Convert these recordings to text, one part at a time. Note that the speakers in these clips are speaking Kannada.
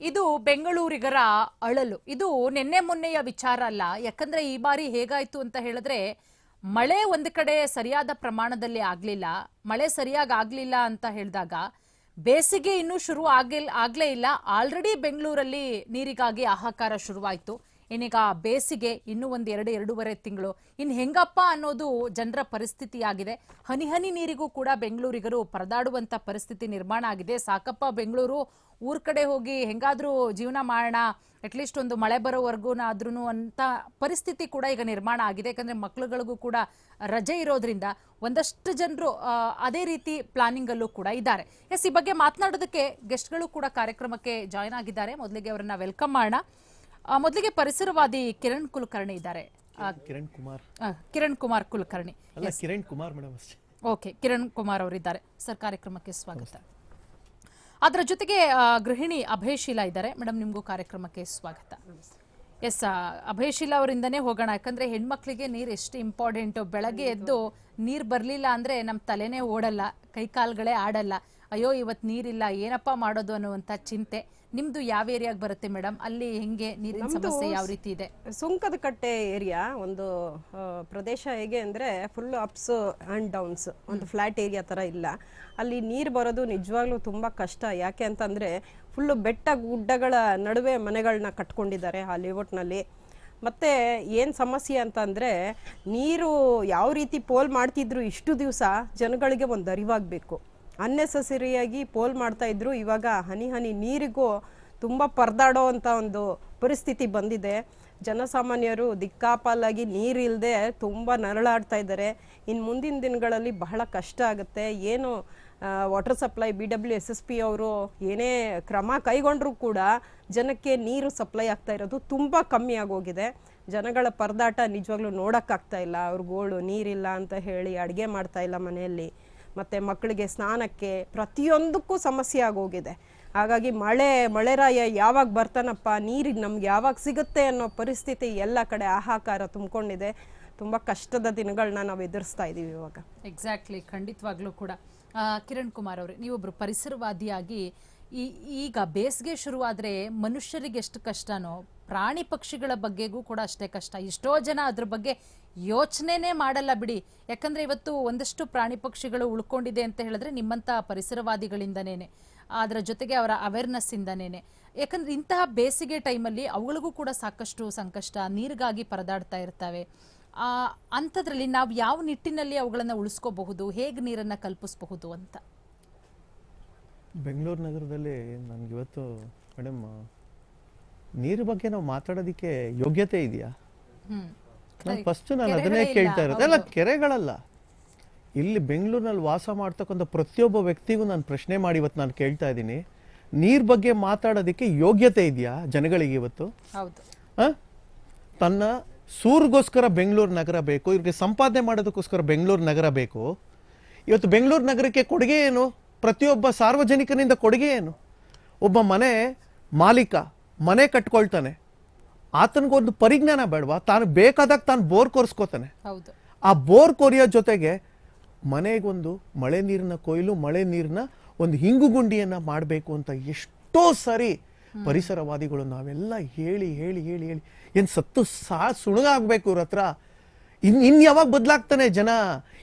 ಇದು ಬೆಂಗಳೂರಿಗರ ಅಳಲು. ಇದು ನಿನ್ನೆ ಮೊನ್ನೆಯ ವಿಚಾರ ಅಲ್ಲ. ಯಾಕಂದ್ರೆ ಈ ಬಾರಿ ಹೇಗಾಯ್ತು ಅಂತ ಹೇಳಿದ್ರೆ ಮಳೆ ಒಂದು ಕಡೆ ಸರಿಯಾದ ಪ್ರಮಾಣದಲ್ಲಿ ಆಗ್ಲಿಲ್ಲ. ಮಳೆ ಸರಿಯಾಗಿ ಆಗ್ಲಿಲ್ಲ ಅಂತ ಹೇಳಿದಾಗ ಬೇಸಿಗೆ ಇನ್ನೂ ಶುರು ಆಗಿಲ್ ಆಗ್ಲೇ ಇಲ್ಲ. ಆಲ್ರೆಡಿ ಬೆಂಗಳೂರಲ್ಲಿ ನೀರಿಗಾಗಿ ಹಾಹಾಕಾರ ಶುರುವಾಯ್ತು. ಇನ್ನೀಗ ಬೇಸಿಗೆ ಇನ್ನೂ ಒಂದು ಎರಡು, ಎರಡೂವರೆ ತಿಂಗಳು. ಇನ್ನು ಹೆಂಗಪ್ಪ ಅನ್ನೋದು ಜನರ ಪರಿಸ್ಥಿತಿ ಆಗಿದೆ ಹನಿ ಹನಿ ನೀರಿಗೂ ಕೂಡ ಬೆಂಗಳೂರಿಗರು ಪರದಾಡುವಂತ ಪರಿಸ್ಥಿತಿ ನಿರ್ಮಾಣ ಆಗಿದೆ. ಸಾಕಪ್ಪ, ಬೆಂಗಳೂರು ಊರ್ ಕಡೆ ಹೋಗಿ ಹೆಂಗಾದ್ರೂ ಜೀವನ ಮಾಡೋಣ ಅಟ್ಲೀಸ್ಟ್ ಒಂದು ಮಳೆ ಬರೋವರೆಗೂನಾದ್ರೂ ಅಂತ ಪರಿಸ್ಥಿತಿ ಕೂಡ ಈಗ ನಿರ್ಮಾಣ ಆಗಿದೆ. ಯಾಕಂದ್ರೆ ಮಕ್ಳುಗಳಿಗೂ ಕೂಡ ರಜೆ ಇರೋದ್ರಿಂದ ಒಂದಷ್ಟು ಜನರು ಅದೇ ರೀತಿ ಪ್ಲಾನಿಂಗ್ ಅಲ್ಲೂ ಕೂಡ ಇದ್ದಾರೆ. ಎಸ್, ಈ ಬಗ್ಗೆ ಮಾತನಾಡೋದಕ್ಕೆ ಗೆಸ್ಟ್ಗಳು ಕೂಡ ಕಾರ್ಯಕ್ರಮಕ್ಕೆ ಜಾಯ್ನ್ ಆಗಿದ್ದಾರೆ. ಮೊದಲಿಗೆ ಅವರನ್ನ ವೆಲ್ಕಮ್ ಮಾಡೋಣ. ಮೊದಲಿಗೆ ಪರಿಸರವಾದಿ ಕಿರಣ್ ಕುಲಕರ್ಣಿ ಇದ್ದಾರೆ. ಕಿರಣ್ ಕುಮಾರ್. ಕಿರಣ್ ಕುಮಾರ್ ಕುಲಕರ್ಣಿ. ಅಲ್ಲ ಕಿರಣ್ ಕುಮಾರ್ ಮೇಡಮ್ ಅಷ್ಟೇ. ಓಕೆ ಕಿರಣ್ ಕುಮಾರ್ ಅವರಿದ್ದಾರೆ. ಸರ್ ಕಾರ್ಯಕ್ರಮಕ್ಕೆ ಸ್ವಾಗತ. ಅದರ ಜೊತೆಗೆ ಗೃಹಿಣಿ ಅಭಯಶೀಲ ಇದ್ದಾರೆ. ಮೇಡಮ್ ನಿಮಗೂ ಕಾರ್ಯಕ್ರಮಕ್ಕೆ ಸ್ವಾಗತ. ಎಸ್ ಅಭಯಶೀಲ ಅವರಿಂದನೇ ಹೋಗೋಣ. ಯಾಕಂದ್ರೆ ಹೆಣ್ಮಕ್ಳಿಗೆ ನೀರು ಎಷ್ಟು ಇಂಪಾರ್ಟೆಂಟು ಬೆಳಗ್ಗೆ ಎದ್ದು ನೀರು ಬರಲಿಲ್ಲ ಅಂದ್ರೆ ನಮ್ಮ ತಲೆನೇ ಓಡಲ್ಲ ಕೈ ಕಾಲ್ಗಳೇ ಆಡಲ್ಲ. ಅಯ್ಯೋ ಇವತ್ತು ನೀರಿಲ್ಲ ಏನಪ್ಪ ಮಾಡೋದು ಅನ್ನುವಂಥ ಚಿಂತೆ. ನಿಮ್ದು ಯಾವ ಏರಿಯಾಗೆ ಬರುತ್ತೆ ಮೇಡಮ್? ಅಲ್ಲಿ ಹೆಂಗೆ ನೀರಿನ ಸಮಸ್ಯೆ ಯಾವ ರೀತಿ ಇದೆ? ಸುಂಕದ ಕಟ್ಟೆ ಏರಿಯಾ ಒಂದು ಆ, ಪ್ರದೇಶ ಹೇಗೆ ಅಂದರೆ ಫುಲ್ ಅಪ್ಸ್ ಅಂಡ್ ಡೌನ್ಸ್ ಒಂದು ಫ್ಲ್ಯಾಟ್ ಏರಿಯಾ ಥರ ಇಲ್ಲ. ಅಲ್ಲಿ ನೀರು ಬರೋದು ನಿಜವಾಗ್ಲೂ ತುಂಬ ಕಷ್ಟ. ಯಾಕೆ ಅಂತಂದರೆ ಫುಲ್ಲು ಬೆಟ್ಟ ಗುಡ್ಡಗಳ ನಡುವೆ ಮನೆಗಳನ್ನ ಕಟ್ಕೊಂಡಿದ್ದಾರೆ ಆ ಲೇಔಟ್ನಲ್ಲಿ ಮತ್ತೆ ಏನು ಸಮಸ್ಯೆ ಅಂತಂದರೆ ನೀರು ಯಾವ ರೀತಿ ಪೋಲ್ ಮಾಡ್ತಿದ್ರು ಇಷ್ಟು ದಿವಸ ಜನಗಳಿಗೆ ಒಂದು ಅರಿವಾಗಬೇಕು. ಅನ್ನೆಸೆಸರಿಯಾಗಿ ಪೋಲ್ ಮಾಡ್ತಾ ಇದ್ರು. ಇವಾಗ ಹನಿ ಹನಿ ನೀರಿಗೂ ತುಂಬ ಪರದಾಡೋ ಅಂತ ಒಂದು ಪರಿಸ್ಥಿತಿ ಬಂದಿದೆ. ಜನಸಾಮಾನ್ಯರು ದಿಕ್ಕಾಪಾಲಾಗಿ ನೀರಿಲ್ಲದೆ ತುಂಬ ನರಳಾಡ್ತಾ ಇದ್ದಾರೆ. ಇನ್ನು ಮುಂದಿನ ದಿನಗಳಲ್ಲಿ ಬಹಳ ಕಷ್ಟ ಆಗುತ್ತೆ. ಏನು water supply B W S S P ಅವರು ಏನೇ ಕ್ರಮ ಕೈಗೊಂಡ್ರೂ ಕೂಡ ಜನಕ್ಕೆ ನೀರು ಸಪ್ಲೈ ಆಗ್ತಾ ಇರೋದು ತುಂಬ ಕಮ್ಮಿ ಆಗೋಗಿದೆ. ಜನಗಳ ಪರದಾಟ ನಿಜವಾಗ್ಲೂ ನೋಡೋಕ್ಕಾಗ್ತಾ ಇಲ್ಲ. ಅವ್ರಿಗೋಳು ನೀರಿಲ್ಲ ಅಂತ ಹೇಳಿ ಅಡುಗೆ ಮಾಡ್ತಾ ಇಲ್ಲ ಮನೆಯಲ್ಲಿ. ಮತ್ತು ಮಕ್ಕಳಿಗೆ ಸ್ನಾನಕ್ಕೆ ಪ್ರತಿಯೊಂದಕ್ಕೂ ಸಮಸ್ಯೆ ಆಗೋಗಿದೆ. ಹಾಗಾಗಿ ಮಳೆ, ಮಳೆರಾಯ ಯಾವಾಗ ಬರ್ತಾನಪ್ಪ, ನೀರಿಗೆ ನಮ್ಗೆ ಯಾವಾಗ ಸಿಗುತ್ತೆ ಅನ್ನೋ ಪರಿಸ್ಥಿತಿ ಎಲ್ಲ ಕಡೆ ಆಹಾಕಾರ ತುಂಬಿಕೊಂಡಿದೆ. ತುಂಬ ಕಷ್ಟದ ದಿನಗಳನ್ನ ನಾವು ಎದುರಿಸ್ತಾ ಇದ್ದೀವಿ ಇವಾಗ. ಎಕ್ಸಾಕ್ಟ್ಲಿ ಖಂಡಿತವಾಗ್ಲೂ ಕೂಡ. ಕಿರಣ್ ಕುಮಾರ್ ಅವರು ನೀವೊಬ್ಬರು ಪರಿಸರವಾದಿಯಾಗಿ ಈ, ಈಗ ಬೇಸಿಗೆ ಶುರುವಾದರೆ ಮನುಷ್ಯರಿಗೆ ಎಷ್ಟು ಕಷ್ಟನೋ ಪ್ರಾಣಿ ಪಕ್ಷಿಗಳ ಬಗ್ಗೆಗೂ ಕೂಡ ಅಷ್ಟೇ ಕಷ್ಟ. ಎಷ್ಟೋ ಜನ ಅದ್ರ ಬಗ್ಗೆ ಯೋಚನೆನೇ ಮಾಡಲ್ಲ ಬಿಡಿ. ಯಾಕಂದ್ರೆ ಇವತ್ತು ಒಂದಷ್ಟು ಪ್ರಾಣಿ ಪಕ್ಷಿಗಳು ಉಳ್ಕೊಂಡಿದೆ ಅಂತ ಹೇಳಿದ್ರೆ ನಿಮ್ಮಂತ ಪರಿಸರವಾದಿಗಳಿಂದನೇನೆ. ಅದರ ಜೊತೆಗೆ ಅವರ ಅವೇರ್ನೆಸ್ ಇಂದನೇನೆ. ಯಾಕಂದ್ರೆ ಇಂತಹ ಬೇಸಿಗೆ ಟೈಮಲ್ಲಿ ಅವುಗಳಿಗೂ ಕೂಡ ಸಾಕಷ್ಟು ಸಂಕಷ್ಟ, ನೀರಿಗಾಗಿ ಪರದಾಡ್ತಾ ಇರ್ತವೆ. ಆ, ಅಂಥದ್ರಲ್ಲಿ ನಾವು ಯಾವ ನಿಟ್ಟಿನಲ್ಲಿ ಅವುಗಳನ್ನು ಉಳಿಸ್ಕೋಬಹುದು, ಹೇಗೆ ನೀರನ್ನ ಕಲ್ಪಿಸಬಹುದು ಅಂತ? ಬೆಂಗಳೂರು ನಗರದಲ್ಲಿ ನನಗಿವತ್ತು ಮೇಡಮ್ ನೀರು ಬಗ್ಗೆ ನಾವು ಮಾತಾಡೋದಕ್ಕೆ ಯೋಗ್ಯತೆ ಇದೆಯಾ? ನಾನು ಫಸ್ಟ್ ನಾನು ಅದನ್ನೇ ಕೇಳ್ತಾ ಇರೋದು. ಅಲ್ಲ ಕೆರೆಗಳಲ್ಲ. ಇಲ್ಲಿ ಬೆಂಗಳೂರಿನಲ್ಲಿ ವಾಸ ಮಾಡ್ತಕ್ಕಂಥ ಪ್ರತಿಯೊಬ್ಬ ವ್ಯಕ್ತಿಗೂ ನಾನು ಪ್ರಶ್ನೆ ಮಾಡಿ ಇವತ್ತು ನಾನು ಕೇಳ್ತಾ ಇದ್ದೀನಿ. ನೀರ್ ಬಗ್ಗೆ ಮಾತಾಡೋದಕ್ಕೆ ಯೋಗ್ಯತೆ ಇದೆಯಾ ಜನಗಳಿಗೆ ಇವತ್ತು? ತನ್ನ ಸೂರ್ಗೋಸ್ಕರ ಬೆಂಗಳೂರು ನಗರ ಬೇಕು ಇವ್ರಿಗೆ ಸಂಪಾದನೆ ಮಾಡೋದಕ್ಕೋಸ್ಕರ ಬೆಂಗಳೂರು ನಗರ ಬೇಕು. ಇವತ್ತು ಬೆಂಗಳೂರು ನಗರಕ್ಕೆ ಕೊಡುಗೆ ಏನು? ಪ್ರತಿಯೊಬ್ಬ ಸಾರ್ವಜನಿಕನಿಂದ ಕೊಡುಗೆ ಏನು? ಒಬ್ಬ ಮನೆ ಮಾಲೀಕ ಮನೆ ಕಟ್ಕೊಳ್ತಾನೆ. ಆತನಿಗೊಂದು ಪರಿಜ್ಞಾನ ಬೇಡವಾ? ತಾನು ಬೇಕಾದಾಗ ತಾನು ಬೋರ್ ಕೊರ್ಸ್ಕೋತಾನೆ. ಆ ಬೋರ್ ಕೊರಿಯೋ ಜೊತೆಗೆ ಮನೆಗೊಂದು ಮಳೆ ನೀರಿನ ಕೊಯ್ಲು ಮಳೆ ನೀರಿನ ಒಂದು ಹಿಂಗುಗುಂಡಿಯನ್ನ ಮಾಡಬೇಕು ಅಂತ ಎಷ್ಟೋ ಸರಿ ಪರಿಸರವಾದಿಗಳು ನಾವೆಲ್ಲ ಹೇಳಿ ಹೇಳಿ ಹೇಳಿ ಹೇಳಿ ಏನು ಸತ್ತು ಸಾ ಸುಣಗಾಗ್ಬೇಕು ಇವ್ರ ಹತ್ರ? ಇನ್ ಇನ್ ಯಾವಾಗ ಬದಲಾಗ್ತಾನೆ ಜನ?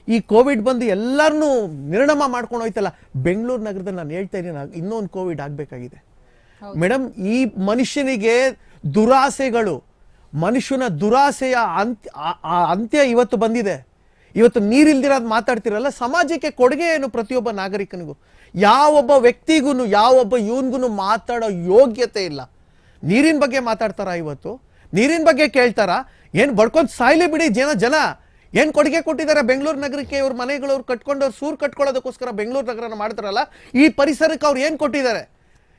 ಈ ಕೋವಿಡ್ ಬಂದು ಎಲ್ಲರನ್ನೂ ನಿರ್ಣಮ ಮಾಡ್ಕೊಂಡು ಹೋಯ್ತಲ್ಲ. ಬೆಂಗಳೂರು ನಗರದಲ್ಲಿ ನಾನು ಹೇಳ್ತಾ ಇದ್ದೀನಿ ಇನ್ನೊಂದು ಕೋವಿಡ್ ಆಗ್ಬೇಕಾಗಿದೆ. ಮೇಡಮ್ ಈ ಮನುಷ್ಯನಿಗೆ ದುರಾಸೆಗಳು, ಮನುಷ್ಯನ ದುರಾಸೆಯ ಅಂತ್ಯ ಅಂತ್ಯ ಇವತ್ತು ಬಂದಿದೆ. ಇವತ್ತು ನೀರಿಲ್ದಿರೋದು ಮಾತಾಡ್ತಿರಲ್ಲ, ಸಮಾಜಕ್ಕೆ ಕೊಡುಗೆ ಏನು ಪ್ರತಿಯೊಬ್ಬ ನಾಗರಿಕನಿಗೂ? ಯಾವೊಬ್ಬ ವ್ಯಕ್ತಿಗೂ ಯಾವೊಬ್ಬ ಇವನ್ಗೂ ಮಾತಾಡೋ ಯೋಗ್ಯತೆ ಇಲ್ಲ. ನೀರಿನ ಬಗ್ಗೆ ಮಾತಾಡ್ತಾರ ಇವತ್ತು? ನೀರಿನ ಬಗ್ಗೆ ಕೇಳ್ತಾರ? ಏನ್ ಬಡ್ಕೊಂಡ್ ಸಾಯ್ಲಿ ಬಿಡಿ ಜನ ಜನ. ಏನ್ ಕೊಡುಗೆ ಕೊಟ್ಟಿದ್ದಾರೆ ಬೆಂಗಳೂರು ನಗರಕ್ಕೆ ಇವ್ರ ಮನೆಗಳವ್ರು ಕಟ್ಕೊಂಡು ಅವ್ರು ಸೂರ್ ಕಟ್ಕೊಳ್ಳೋದಕ್ಕೋಸ್ಕರ ಬೆಂಗಳೂರು ನಗರನ ಮಾಡ್ತಾರಲ್ಲ? ಈ ಪರಿಸರಕ್ಕೆ ಅವ್ರು ಏನ್ ಕೊಟ್ಟಿದ್ದಾರೆ?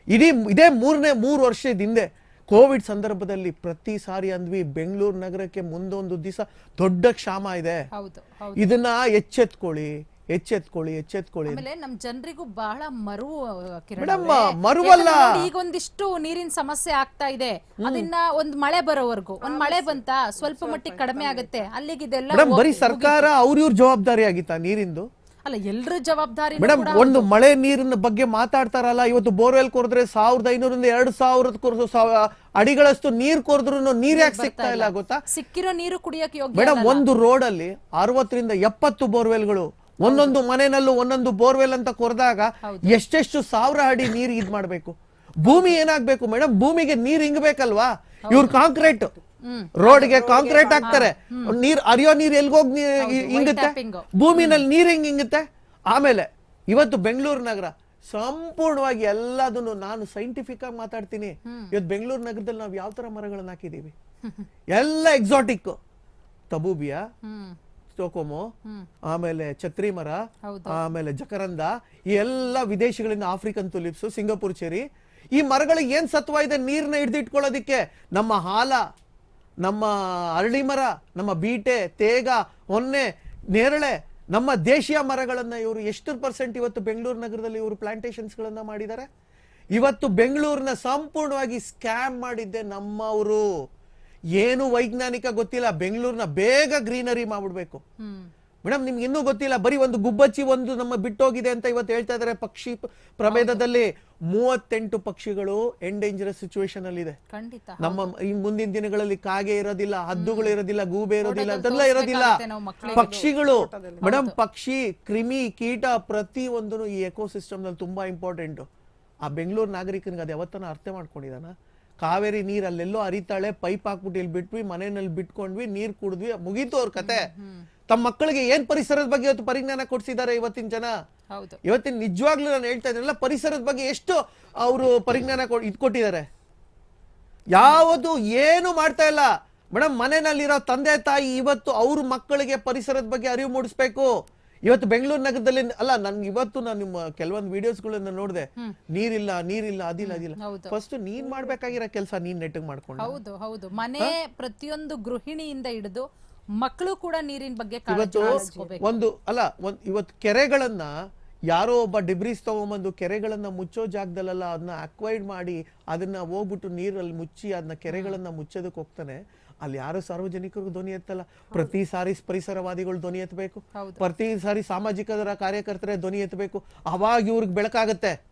ಇಡೀ ಇದೇ ಮೂರನೇ ಮೂರು ವರ್ಷದ ಹಿಂದೆ ಕೋವಿಡ್ ಸಂದರ್ಭದಲ್ಲಿ ಪ್ರತಿ ಸಾರಿ ಅಂದ್ವಿ ಬೆಂಗಳೂರು ನಗರಕ್ಕೆ ಮುಂದೊಂದು ದಿವಸ ದೊಡ್ಡ ಕ್ಷಾಮ ಇದೆ. ಹೌದು ಹೌದು. ಇದನ್ನ ಎಚ್ಚೆತ್ಕೊಳ್ಳಿ ಎಚ್ಚೆತ್ಕೊಳ್ಳಿ ಎಚ್ಚೆತ್ಕೊಳ್ಳಿ ಆಮೇಲೆ ನಮ್ ಜನರಿಗೂ ಬಹಳ ಮರು ಮರುವಲ್ಲ. ಈಗ ಒಂದಿಷ್ಟು ನೀರಿನ ಸಮಸ್ಯೆ ಆಗ್ತಾ ಇದೆ. ಅದನ್ನ ಒಂದ್ ಮಳೆ ಬರೋವರೆಗೂ. ಒಂದ್ ಮಳೆ ಬಂತ ಸ್ವಲ್ಪ ಮಟ್ಟಿಗೆ ಕಡಿಮೆ ಆಗುತ್ತೆ. ಅಲ್ಲಿಗೆ ಇದೆಲ್ಲ ಬರೀ ಸರ್ಕಾರ ಅವ್ರ ಇವ್ರ ಜವಾಬ್ದಾರಿ ಆಗಿತ್ತಾ ನೀರಿಂದು? ಅಲ್ಲ ಎಲ್ಲರ ಜವಾಬ್ದಾರಿ ಮೇಡಮ್ ಒಂದು ಮಳೆ ನೀರಿನ ಬಗ್ಗೆ ಮಾತಾಡ್ತಾರಲ್ಲ ಇವತ್ತು ಬೋರ್ವೆಲ್ ಕೊರೆದ್ರೆ ಸಾವಿರದ ಐನೂರಿಂದ ಎರಡು ಸಾವಿರದ ಅಡಿಗಳಷ್ಟು ನೀರ್ ಕೊರೆದ್ರು ನೀರ್ ಯಾಕೆ ಸಿಗ್ತಾ ಇಲ್ಲ ಗೊತ್ತಾ? ಸಿಕ್ಕಿರೋ ನೀರು ಕುಡಿಯಕ್ಕೆ ಯೋಗ್ಯ ಮೇಡಮ್ ಒಂದು ರೋಡ್ ಅಲ್ಲಿ ಅರವತ್ತರಿಂದ ಎಪ್ಪತ್ತು ಬೋರ್ವೆಲ್ಗಳು ಒಂದೊಂದು ಮನೆಯಲ್ಲೂ ಒಂದೊಂದು ಬೋರ್ವೆಲ್ ಅಂತ ಕೊರೆದಾಗ ಎಷ್ಟೆಷ್ಟು ಸಾವಿರ ಅಡಿ ನೀರ್ ಇದ್ ಮಾಡ್ಬೇಕು? ಭೂಮಿ ಏನಾಗ್ಬೇಕು ಮೇಡಮ್? ಭೂಮಿಗೆ ನೀರ್ ಹಿಂಗ್ಬೇಕಲ್ವಾ ಇವ್ರು ಕಾಂಕ್ರೀಟ್. ರೋಡ್ಗೆ ಕಾಂಕ್ರೀಟ್ ಹಾಕ್ತಾರೆ. ನೀರ್ ಅರಿಯೋ ನೀರ್ ಎಲ್ಗೋಗಿ ಹಿಂಗುತ್ತೆ. ಭೂಮಿನಲ್ಲಿ ನೀರ್ ಹೆಂಗ್ ಹಿಂಗುತ್ತೆ? ಆಮೇಲೆ ಇವತ್ತು ಬೆಂಗಳೂರು ನಗರ ಸಂಪೂರ್ಣವಾಗಿ ಎಲ್ಲದನ್ನು ನಾನು ಸೈಂಟಿಫಿಕ್ ಆಗಿ ಮಾತಾಡ್ತೀನಿ. ಇವತ್ತು ಬೆಂಗಳೂರು ನಗರದಲ್ಲಿ ನಾವು ಯಾವ ತರ ಮರಗಳನ್ನ ಹಾಕಿದೀವಿ? ಎಲ್ಲ ಎಕ್ಸಾಟಿಕ್ ತಬೂಬಿಯಾ ಸ್ಟೋಕೋಮೋ ಆಮೇಲೆ ಛತ್ರಿ ಮರ. ಆಮೇಲೆ ಜಕರಂದ ಈ ಎಲ್ಲ ವಿದೇಶಗಳಿಂದ ಆಫ್ರಿಕನ್ ತುಲಿಪ್ಸ್ ಸಿಂಗಾಪುರ್ ಚೆರಿ. ಈ ಮರಗಳಿಗೆ ಏನ್ ಸತ್ವ ಇದೆ? ನೀರ್ನ ಹಿಡಿದಿಟ್ಕೊಳ್ಳೋದಿಕ್ಕೆ ನಮ್ಮ ಹಾಲ. ನಮ್ಮ ಅರಳಿ ಮರ, ನಮ್ಮ ಬೀಟೆ, ತೇಗ, ಹೊನ್ನೆ, ನೇರಳೆ, ನಮ್ಮ ದೇಶೀಯ ಮರಗಳನ್ನ ಇವರು ಎಷ್ಟು ಪರ್ಸೆಂಟ್ ಇವತ್ತು ಬೆಂಗಳೂರು ನಗರದಲ್ಲಿ ಇವರು ಪ್ಲಾಂಟೇಶನ್ಸ್ ಗಳನ್ನ ಮಾಡಿದ್ದಾರೆ? ಇವತ್ತು ಬೆಂಗಳೂರಿನ ಸಂಪೂರ್ಣವಾಗಿ ಸ್ಕ್ಯಾಮ್ ಮಾಡಿದ್ದೆ ನಮ್ಮವರು. ಏನು ವೈಜ್ಞಾನಿಕ ಗೊತ್ತಿಲ್ಲ, ಬೆಂಗಳೂರಿನ ಬೇಗ ಗ್ರೀನರಿ ಮಾಡ್ಬಿಡ್ಬೇಕು. ಮೇಡಮ್ ನಿಮ್ಗೆ ಇನ್ನೂ ಗೊತ್ತಿಲ್ಲ ಬರೀ ಒಂದು ಗುಬ್ಬಚ್ಚಿ ಒಂದು ನಮ್ಮ ಬಿಟ್ಟೋಗಿದೆ ಅಂತ ಇವತ್ತು ಹೇಳ್ತಾ ಇದಾರೆ ಪಕ್ಷಿ ಪ್ರಭೇದದಲ್ಲಿ ಮೂವತ್ತೆಂಟು ಪಕ್ಷಿಗಳು ಎಂಡೇಂಜರಸ್ ಸಿಚುವೇಶನ್ ಅಲ್ಲಿ ಇದೆ. ನಮ್ಮ ಈ ಮುಂದಿನ ದಿನಗಳಲ್ಲಿ ಕಾಗೆ ಇರೋದಿಲ್ಲ ಹದ್ದುಗಳು ಇರೋದಿಲ್ಲ ಗೂಬೆ ಇರೋದಿಲ್ಲ ಅದೆಲ್ಲ ಇರೋದಿಲ್ಲ. ಪಕ್ಷಿಗಳು ಮೇಡಮ್ ಪಕ್ಷಿ ಕ್ರಿಮಿ ಕೀಟ ಪ್ರತಿ ಒಂದು ಈ ಎಕೋಸಿಸ್ಟಮ್ನಲ್ಲಿ ತುಂಬಾ ಇಂಪಾರ್ಟೆಂಟ್ ಆ ಬೆಂಗಳೂರು ನಾಗರಿಕನಿಗೆ ಅದು ಯಾವತ್ತನ ಅರ್ಥ ಮಾಡ್ಕೊಂಡಿದಾನ ಕಾವೇರಿ ನೀರ್ ಅಲ್ಲೆಲ್ಲೋ ಅರಿತಾಳೆ ಪೈಪ್ ಹಾಕ್ಬಿಟ್ಟು ಇಲ್ಲಿ ಬಿಟ್ವಿ ಮನೆಯಲ್ಲಿ ಬಿಟ್ಕೊಂಡ್ವಿ ನೀರ್ ಕುಡಿದ್ವಿ ಮುಗೀತು ಅವ್ರ ಕತೆ. ತಮ್ಮ ಮಕ್ಕಳಿಗೆ ಏನ್ ಪರಿಸರದ ಬಗ್ಗೆ ಇವತ್ತು ಪರಿಜ್ಞಾನ ಕೊಡ್ಸಿದ್ದಾರೆ ಇವತ್ತಿನ ಜನ? ಹೌದು. ಇವತ್ತಿನ ನಿಜವಾಗ್ಲೂ ನಾನು ಹೇಳ್ತಾ ಇದ್ದೀನಲ್ಲ ಪರಿಸರದ ಬಗ್ಗೆ ಎಷ್ಟು ಅವರು ಪರಿಜ್ಞಾನ ಕೊ- ಇದ್ ಕೊಟ್ಟಿದ್ದಾರೆ? ಯಾವುದು ಏನು ಮಾಡ್ತಾ ಇಲ್ಲ. ಮೇಡಮ್ ಮನೆಯಲ್ಲಿರೋ ತಂದೆ ತಾಯಿ ಇವತ್ತು ಅವ್ರ ಮಕ್ಕಳಿಗೆ ಪರಿಸರದ ಬಗ್ಗೆ ಅರಿವು ಮೂಡಿಸ್ಬೇಕು. ಇವತ್ತು ಬೆಂಗಳೂರು ನಗರದಲ್ಲಿ ಅಲ್ಲ ನನ್ಗೆ ಇವತ್ತು ನಾನು ನಿಮ್ಮ ಕೆಲವೊಂದು ವಿಡಿಯೋಸ್ಗಳನ್ನ ನೋಡಿದೆ. ನೀರಿಲ್ಲ ನೀರಿಲ್ಲ ಅದಿಲ್ಲ ಅದಿಲ್ಲ. ಫಸ್ಟ್ ನೀನ್ ಮಾಡ್ಬೇಕಾಗಿರೋ ಕೆಲಸ ನೀನ್ ನೆಟ್ಟಿಗೆ ಮಾಡ್ಕೊಂಡು. ಹೌದು ಹೌದು. ಮನೆ ಪ್ರತಿಯೊಂದು ಗೃಹಿಣಿಯಿಂದ ಹಿಡಿದು ಮಕ್ಕಳು ಕೂಡ ನೀರಿನ ಬಗ್ಗೆ ಇವತ್ತು ಒಂದು ಅಲ್ಲ ಒಂದ್ ಇವತ್ತು ಕೆರೆಗಳನ್ನ ಯಾರೋ ಒಬ್ಬ ಡಿಬ್ರೀಸ್ ತಗೊಂಬಂದು ಕೆರೆಗಳನ್ನ ಮುಚ್ಚೋ ಜಾಗದಲ್ಲೆಲ್ಲ ಅದನ್ನ ಅಕ್ವೈಡ್ ಮಾಡಿ ಅದನ್ನ ಹೋಗ್ಬಿಟ್ಟು ನೀರಲ್ಲಿ ಮುಚ್ಚಿ ಅದನ್ನ ಕೆರೆಗಳನ್ನ ಮುಚ್ಚೋದಕ್ಕೆ ಹೋಗ್ತಾನೆ. ಅಲ್ಲಿ ಯಾರು ಸಾರ್ವಜನಿಕರು ಧ್ವನಿ ಎತ್ತಲ್ಲ. ಪ್ರತಿ ಸಾರಿ ಪರಿಸರವಾದಿಗಳು ಧ್ವನಿ ಎತ್ತಬೇಕು. ಪ್ರತಿ ಸಾರಿ ಸಾಮಾಜಿಕರ ಕಾರ್ಯಕರ್ತರ ಧ್ವನಿ ಎತ್ತಬೇಕು. ಅವಾಗ ಇವ್ರಿಗೆ ಬೆಳಕಾಗತ್ತೆ.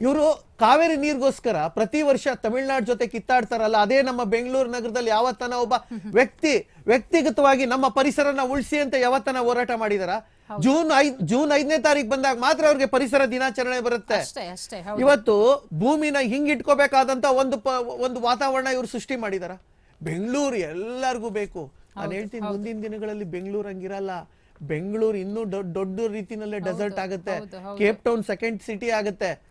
ಇವರು ಕಾವೇರಿ ನೀರಿಗೋಸ್ಕರ ಪ್ರತಿ ವರ್ಷ ತಮಿಳ್ನಾಡು ಜೊತೆ ಕಿತ್ತಾಡ್ತಾರಲ್ಲ ಅದೇ ನಮ್ಮ ಬೆಂಗಳೂರು ನಗರದಲ್ಲಿ ಯಾವತ್ತನ ಒಬ್ಬ ವ್ಯಕ್ತಿ ವ್ಯಕ್ತಿಗತವಾಗಿ ನಮ್ಮ ಪರಿಸರನ ಉಳಿಸಿ ಅಂತ ಯಾವತ್ತನ ಹೋರಾಟ ಮಾಡಿದಾರ? ಜೂನ್ ಐದ್ ಜೂನ್ ಐದನೇ ತಾರೀಕು ಬಂದಾಗ ಮಾತ್ರ ಅವ್ರಿಗೆ ಪರಿಸರ ದಿನಾಚರಣೆ ಬರುತ್ತೆ. ಅಷ್ಟೇ ಅಷ್ಟೇ ಹೌದು. ಇವತ್ತು ಭೂಮಿನ ಹಿಂಗ್ ಇಟ್ಕೋಬೇಕಾದಂತ ಒಂದು ಪ- ಒಂದು ವಾತಾವರಣ ಇವ್ರು ಸೃಷ್ಟಿ ಮಾಡಿದಾರ. ಬೆಂಗಳೂರು ಎಲ್ಲರಿಗೂ ಬೇಕು. ನಾನು ಹೇಳ್ತೀನಿ ಮುಂದಿನ ದಿನಗಳಲ್ಲಿ ಬೆಂಗಳೂರು ಹಂಗಿರಲ್ಲ. ಬೆಂಗಳೂರು ಇನ್ನೂ ದೊಡ್ಡ ದೊಡ್ಡ ರೀತಿನಲ್ಲೇ ಡೆಸರ್ಟ್ ಆಗುತ್ತೆ. ಹೌದು, ಹೌದು. ಕೇಪ್ ಟೌನ್ ಸೆಕೆಂಡ್ ಸಿಟಿ ಆಗುತ್ತೆ.